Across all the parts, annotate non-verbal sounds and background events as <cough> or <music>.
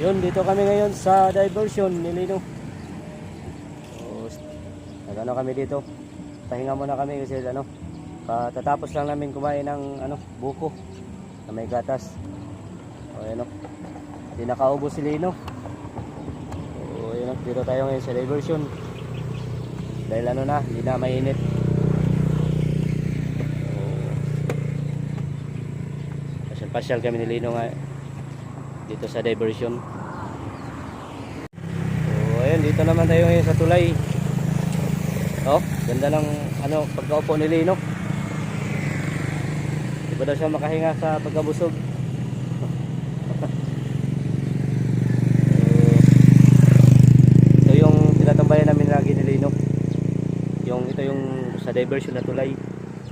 Yun, dito kami ngayon sa diversion ni Lino. Nagano kami dito. Pahinga muna kami kasi ano, katatapos lang namin kumain ng ano, buko na may gatas. O ano, hindi nakaubos si Lino. So, yun, dito tayo ngayon sa diversion. Dahil ano na, hindi na mainit. So, pasyal kami ni Lino nga dito sa diversion. So, ayun, dito naman tayo ngayon sa tulay. Oh, ganda ng ano, pagkaupo ni Lino. Di ba daw siya makahinga sa pagkabusog? <laughs> So, ito yung tinatambayan namin lagi ni Lino. Yung ito yung sa diversion na tulay.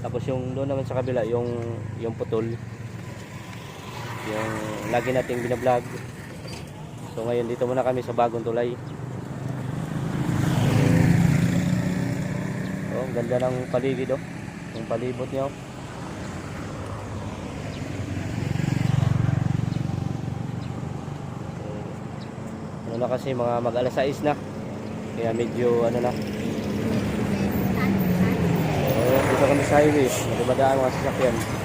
Tapos yung doon naman sa kabila, yung yung putol yung lagi nating binablog. So ngayon dito muna kami sa bagong tulay. Oh, ang ganda ng paligid oh. Yung palibot niya oh. So, ano na kasi mga mag alas 6 na. Kaya medyo ano na. Oh, dito kami sa highway. Dumadaan mga sasakyan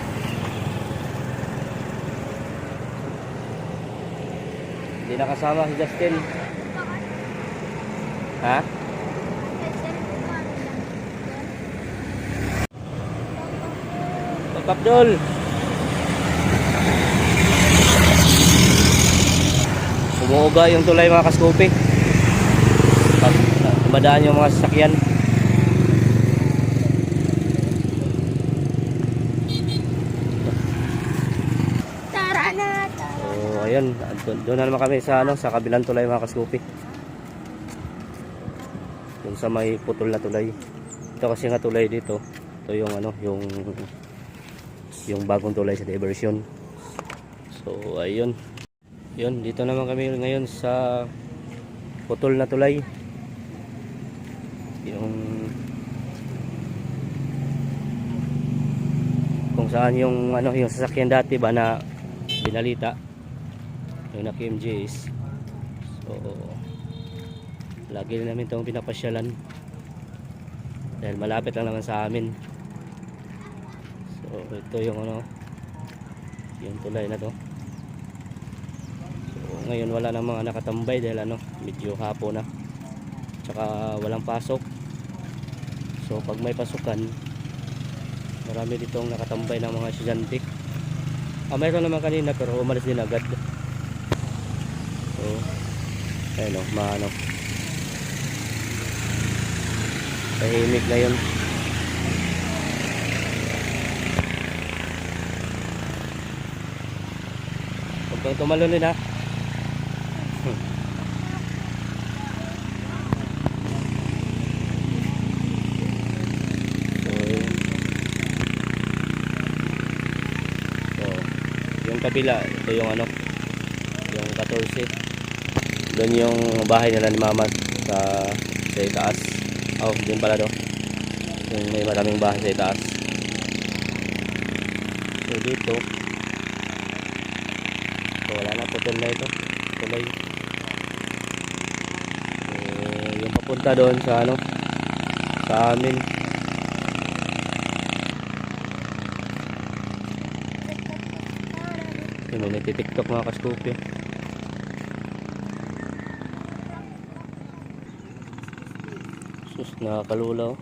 Hindi nakasama si Justin. Ha? Abdul. Umuuga yung tulay mga kaskupi. Pag dumadaan yung mga sasakyan. Ayun. Doon na naman kami sa, ano, sa kabilang tulay mga kaskupi. Doon sa may putol na tulay. Ito kasi nga tulay dito. Ito yung ano, yung yung bagong tulay sa diversion. So, ayun. Yun, dito naman kami ngayon sa putol na tulay. Yung kung saan yung ano yung sasakyan dati ba na binalita yung naki MJs so lagi rin namin itong pinapasyalan. Dahil malapit lang naman sa amin. So ito yung ano yung tulay na to. So ngayon wala nang mga nakatambay dahil ano medyo hapo na. Tsaka walang pasok. So pag may pasukan marami ditong nakatambay ng mga estudyante. Ah, mayroon naman kanina pero umalis din agad. So, ayun o, maano. Tahimik na yun. Huwag kang tumalunin ha. Hmm. Yun. Yung kabila, ito yung ano, yung 14. Doon yung bahay nila ni Mama sa sa itaas. Oh, doon pala do. Yung may maraming bahay sa itaas. So dito, so, wala na putol na ito. Tuloy. So, yung papunta doon sa ano, sa amin. Yung may nagtitiktok mga kaskopyo. Sus, nakakalulaw.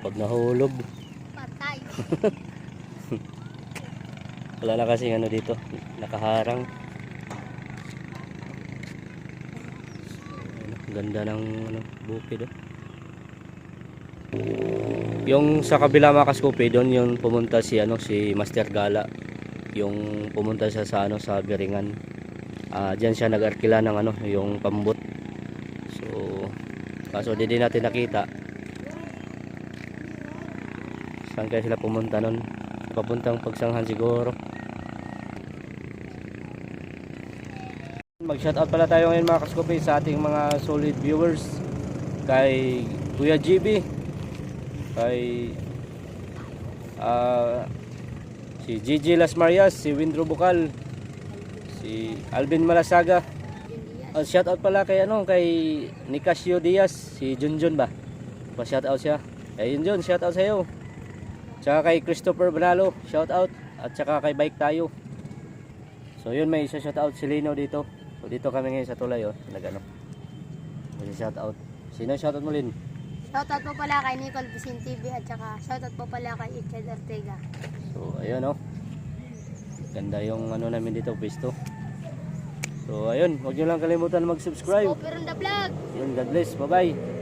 Pag nahulog, Patay. <laughs> wala na kasi ano dito, nakaharang. Ang Ganda ng ano, bukid oh. Yung sa kabila mga kaskopi, doon yung pumunta si ano si Master Gala. Yung pumunta siya sa ano sa Biringan. Ah, diyan siya nag-arkila ng ano, yung pambot. So, kaso di din natin nakita. Saan kaya sila pumunta nun? Papuntang pagsanghan siguro. Mag-shoutout pala tayo ngayon mga kaskopi sa ating mga solid viewers. Kay Kuya GB. Kay ah, si Gigi Las Marias, si Windro Bukal, Si Alvin Malasaga. Oh, shout out pala kay ano kay Nicasio Diaz, si Junjun ba? Pa shout out siya. Kay Junjun, shout out sa iyo. Tsaka kay Christopher Banalo, shout out at tsaka kay Bike Tayo. So yun may isa shout out si Lino dito. So dito kami ngayon sa tulay oh, nagano. May shout out. Sino shout out mo Lin? Shoutout po pala kay Nicole Vicente TV at saka shoutout po pala kay Ichad Ortega. So ayun oh. Ganda yung ano namin dito, pisto. So ayun, huwag niyo lang kalimutan mag-subscribe. On the vlog! Yun, God bless. Bye-bye.